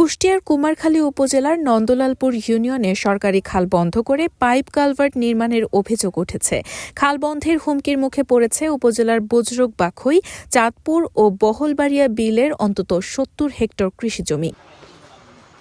কুষ্টিয়ার কুমারখালী উপজেলার নন্দলালপুর ইউনিয়নে সরকারি খাল বন্ধ করে পাইপ কালভার্ট নির্মাণের অভিযোগ উঠেছে। খাল বন্ধের হুমকির মুখে পড়েছে উপজেলার বজরক বাখই, চাঁদপুর ও বহলবাড়িয়া বিলের অন্তত সত্তর হেক্টর কৃষিজমি।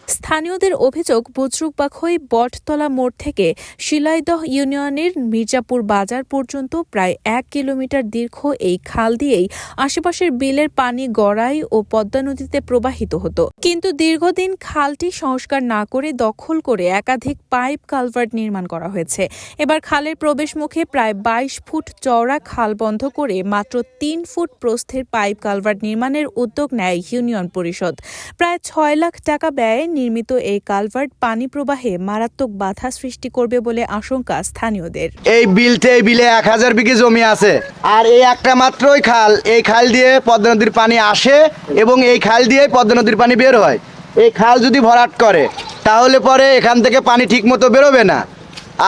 স্থানীয়দের অভিযোগ বুজরুকবাখই বটতলা মোড় থেকে শিলাইদহ ইউনিয়নের মির্জাপুর বাজার পর্যন্ত প্রায় এক কিলোমিটার দীর্ঘ এই খাল দিয়েই আশেপাশের বিলের পানি গড়াই ও পদ্মা নদীতে প্রবাহিত হতো। কিন্তু দীর্ঘদিন খালটি সংস্কার না করে দখল করে একাধিক পাইপ কালভার্ট নির্মাণ করা হয়েছে। এবার খালের প্রবেশমুখে প্রায় বাইশ ফুট চওড়া খাল বন্ধ করে মাত্র তিন ফুট প্রস্থের পাইপ কালভার্ট নির্মাণের উদ্যোগ নেয় ইউনিয়ন পরিষদ। প্রায় ছয় লাখ টাকা ব্যয়ে নির্মিত এই কালভার্ট পানি প্রবাহে মারাত্মক বাধা সৃষ্টি করবে বলে আশঙ্কা স্থানীয়দের। এই বিলতে এই বিলে এক হাজার বিঘে জমি আছে। আর এই একটা মাত্রই খাল এই খাল দিয়ে পদ্মা নদীর পানি আসে এবং এই খাল দিয়ে পদ্মা নদীর পানি বের হয়। এই খাল যদি ভরাট করে তাহলে পরে এখান থেকে পানি ঠিক মতো বেরোবে না।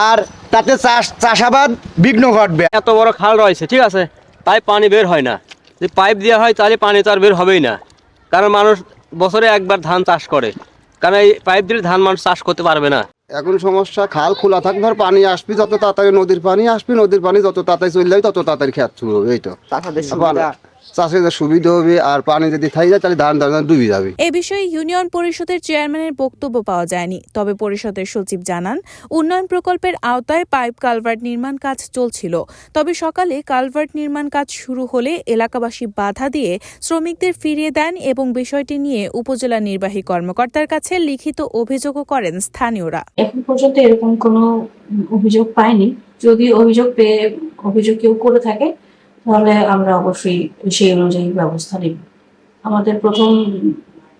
আর তাতে চাষ চাষাবাদ বিঘ্ন ঘটবে। এত বড় খাল রয়েছে ঠিক আছে? তাই পানি বের হয় না। যদি পাইপ দেওয়া হয় তাহলে পানি তো আর বের হবেই না। কারণ মানুষ বছরে একবার ধান চাষ করে। কারণ এই পাইপ দিলে ধান মানুষ চাষ করতে পারবে না। এখন সমস্যা খাল খোলা থাক ধর পানি আসবি যত তাড়াতাড়ি নদীর পানি আসবি নদীর পানি যত তাড়াতাড়ি চলে যাবে তত তাড়াতাড়ি খেত শুরু হবে এই তো চাষের সুবিধা হবে আর পানি যদি যায় তাহলে ধান ধান ডুবে যাবে। এ বিষয়ে ইউনিয়ন পরিষদের চেয়ারম্যানের বক্তব্য পাওয়া যায়নি। তবে পরিষদের সচিব জানান উন্নয়ন প্রকল্পের আওতায় পাইপ কালভার্ট নির্মাণ কাজ চলছিল। তবে সকালে কালভার্ট নির্মাণ কাজ শুরু হলে এলাকাবাসী বাধা দিয়ে শ্রমিকদের ফিরিয়ে দেন এবং বিষয়টি নিয়ে উপজেলা নির্বাহী কর্মকর্তার কাছে লিখিত অভিযোগও করেন স্থানীয়রা। এখন পর্যন্ত এরকম কোনো অভিযোগ পায়নি। যদি অভিযোগ পেয়ে অভিযোগ কেউ করে থাকে তাহলে আমরা অবশ্যই সেই অনুযায়ী ব্যবস্থা নিব। আমাদের প্রথম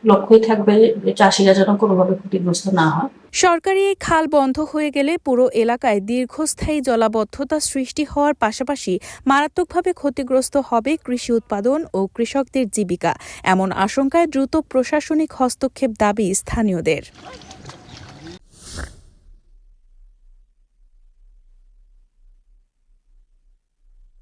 লক্ষ্যই থাকবে যে চাষিরা যেন কোনোভাবে ক্ষতিগ্রস্ত না হয়। সরকারি এই খাল বন্ধ হয়ে গেলে পুরো এলাকায় দীর্ঘস্থায়ী জলাবদ্ধতা সৃষ্টি হওয়ার পাশাপাশি মারাত্মকভাবে ক্ষতিগ্রস্ত হবে কৃষি উৎপাদন ও কৃষকদের জীবিকা। এমন আশঙ্কায় দ্রুত প্রশাসনিক হস্তক্ষেপ দাবি স্থানীয়দের।